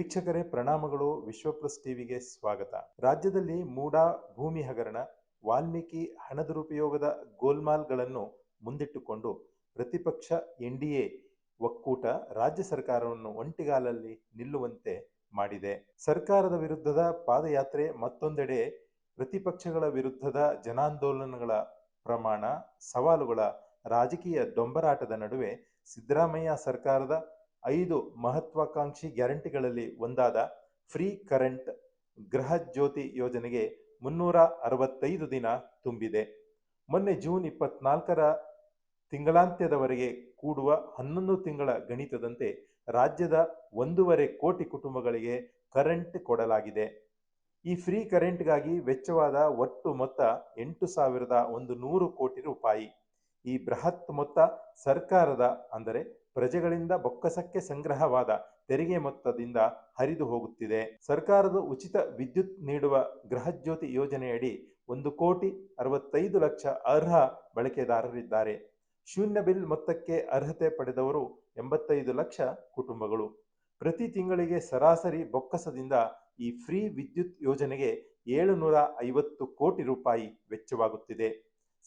ವೀಕ್ಷಕರೇ, ಪ್ರಣಾಮಗಳು. ವಿಶ್ವ ಪ್ಲಸ್ ಟಿವಿಗೆ ಸ್ವಾಗತ. ರಾಜ್ಯದಲ್ಲಿ ಮೂಡಾ, ಭೂಮಿ ಹಗರಣ, ವಾಲ್ಮೀಕಿ ಹಣ ದುರುಪಯೋಗದ ಗೋಲ್ಮಾಲ್ಗಳನ್ನು ಮುಂದಿಟ್ಟುಕೊಂಡು ಪ್ರತಿಪಕ್ಷ ಎನ್ಡಿಎ ಒಕ್ಕೂಟ ರಾಜ್ಯ ಸರ್ಕಾರವನ್ನು ಒಂಟಿಗಾಲಲ್ಲಿ ನಿಲ್ಲುವಂತೆ ಮಾಡಿದೆ. ಸರ್ಕಾರದ ವಿರುದ್ಧದ ಪಾದಯಾತ್ರೆ ಮತ್ತೊಂದೆಡೆ ಪ್ರತಿಪಕ್ಷಗಳ ವಿರುದ್ಧದ ಜನಾಂದೋಲನಗಳ ಪ್ರಮಾಣ, ಸವಾಲುಗಳ ರಾಜಕೀಯ ದೊಂಬರಾಟದ ನಡುವೆ ಸಿದ್ದರಾಮಯ್ಯ ಸರ್ಕಾರದ ಐದು ಮಹತ್ವಾಕಾಂಕ್ಷಿ ಗ್ಯಾರಂಟಿಗಳಲ್ಲಿ ಒಂದಾದ ಫ್ರೀ ಕರೆಂಟ್ ಗೃಹ ಜ್ಯೋತಿ ಯೋಜನೆಗೆ ಮುನ್ನೂರ ಅರವತ್ತೈದು ದಿನ ತುಂಬಿದೆ. ಮೊನ್ನೆ ಜೂನ್ ಇಪ್ಪತ್ನಾಲ್ಕರ ತಿಂಗಳಾಂತ್ಯದವರೆಗೆ ಕೂಡುವ ಹನ್ನೊಂದು ತಿಂಗಳ ಗಣಿತದಂತೆ ರಾಜ್ಯದ ಒಂದೂವರೆ ಕೋಟಿ ಕುಟುಂಬಗಳಿಗೆ ಕರೆಂಟ್ ಕೊಡಲಾಗಿದೆ. ಈ ಫ್ರೀ ಕರೆಂಟ್ಗಾಗಿ ವೆಚ್ಚವಾದ ಒಟ್ಟು ಮೊತ್ತ ಎಂಟು ಸಾವಿರದ ಒಂದು ನೂರು ಕೋಟಿ ರೂಪಾಯಿ. ಈ ಬೃಹತ್ ಮೊತ್ತ ಸರ್ಕಾರದ, ಅಂದರೆ ಪ್ರಜೆಗಳಿಂದ ಬೊಕ್ಕಸಕ್ಕೆ ಸಂಗ್ರಹವಾದ ತೆರಿಗೆ ಮೊತ್ತದಿಂದ ಹರಿದು ಹೋಗುತ್ತಿದೆ. ಸರ್ಕಾರದ ಉಚಿತ ವಿದ್ಯುತ್ ನೀಡುವ ಗೃಹಜ್ಯೋತಿ ಯೋಜನೆಯಡಿ ಒಂದು ಕೋಟಿ ಅರವತ್ತೈದು ಲಕ್ಷ ಅರ್ಹ ಬಳಕೆದಾರರಿದ್ದಾರೆ. ಶೂನ್ಯ ಬಿಲ್ ಮೊತ್ತಕ್ಕೆ ಅರ್ಹತೆ ಪಡೆದವರು ಎಂಬತ್ತೈದು ಲಕ್ಷ ಕುಟುಂಬಗಳು. ಪ್ರತಿ ತಿಂಗಳಿಗೆ ಸರಾಸರಿ ಬೊಕ್ಕಸದಿಂದ ಈ ಫ್ರೀ ವಿದ್ಯುತ್ ಯೋಜನೆಗೆ ಏಳುನೂರ ಐವತ್ತು ಕೋಟಿ ರೂಪಾಯಿ ವೆಚ್ಚವಾಗುತ್ತಿದೆ.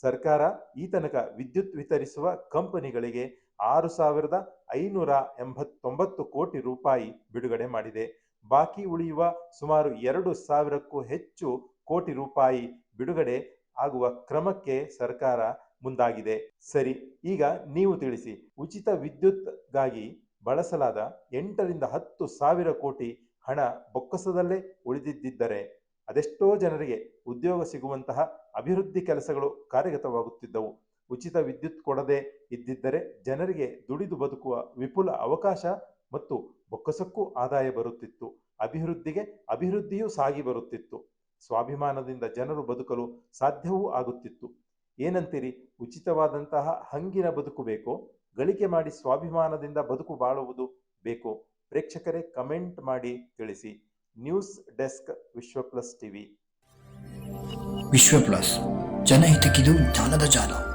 ಸರ್ಕಾರ ಈ ತನಕ ವಿದ್ಯುತ್ ವಿತರಿಸುವ ಕಂಪನಿಗಳಿಗೆ ಆರು ಸಾವಿರದ ಐನೂರ ಎಂಬತ್ತೊಂಬತ್ತು ಕೋಟಿ ರೂಪಾಯಿ ಬಿಡುಗಡೆ ಮಾಡಿದೆ. ಬಾಕಿ ಉಳಿಯುವ ಸುಮಾರು ಎರಡು ಸಾವಿರಕ್ಕೂ ಹೆಚ್ಚು ಕೋಟಿ ರೂಪಾಯಿ ಬಿಡುಗಡೆ ಆಗುವ ಕ್ರಮಕ್ಕೆ ಸರ್ಕಾರ ಮುಂದಾಗಿದೆ. ಸರಿ, ಈಗ ನೀವು ತಿಳಿಸಿ. ಉಚಿತ ವಿದ್ಯುತ್ಗಾಗಿ ಬಳಸಲಾದ ಎಂಟರಿಂದ ಹತ್ತು ಸಾವಿರ ಕೋಟಿ ಹಣ ಬೊಕ್ಕಸದಲ್ಲೇ ಉಳಿದಿದ್ದರೆ ಅದೆಷ್ಟೋ ಜನರಿಗೆ ಉದ್ಯೋಗ ಸಿಗುವಂತಹ ಅಭಿವೃದ್ಧಿ ಕೆಲಸಗಳು ಕಾರ್ಯಗತವಾಗುತ್ತಿದ್ದವು. ಉಚಿತ ವಿದ್ಯುತ್ ಕೊಡದೆ ಇದ್ದಿದ್ದರೆ ಜನರಿಗೆ ದುಡಿದು ಬದುಕುವ ವಿಪುಲ ಅವಕಾಶ ಮತ್ತು ಬೊಕ್ಕಸಕ್ಕೂ ಆದಾಯ ಬರುತ್ತಿತ್ತು. ಅಭಿವೃದ್ಧಿಗೆ ಅಭಿವೃದ್ಧಿಯೂ ಸಾಗಿ ಬರುತ್ತಿತ್ತು. ಸ್ವಾಭಿಮಾನದಿಂದ ಜನರು ಬದುಕಲು ಸಾಧ್ಯವೂ ಆಗುತ್ತಿತ್ತು. ಏನಂತೀರಿ? ಉಚಿತವಾದಂತಹ ಹಂಗಿನ ಬದುಕು ಬೇಕೋ? ಗಳಿಕೆ ಮಾಡಿ ಸ್ವಾಭಿಮಾನದಿಂದ ಬದುಕು ಬಾಳುವುದು ಬೇಕೋ? ಪ್ರೇಕ್ಷಕರೇ, ಕಮೆಂಟ್ ಮಾಡಿ ತಿಳಿಸಿ. News desk Vishwa plus TV. Vishwa plus. ಜನಹಿತಕ್ಕಿದು ಜ್ಞಾನದ ಜಾಲ.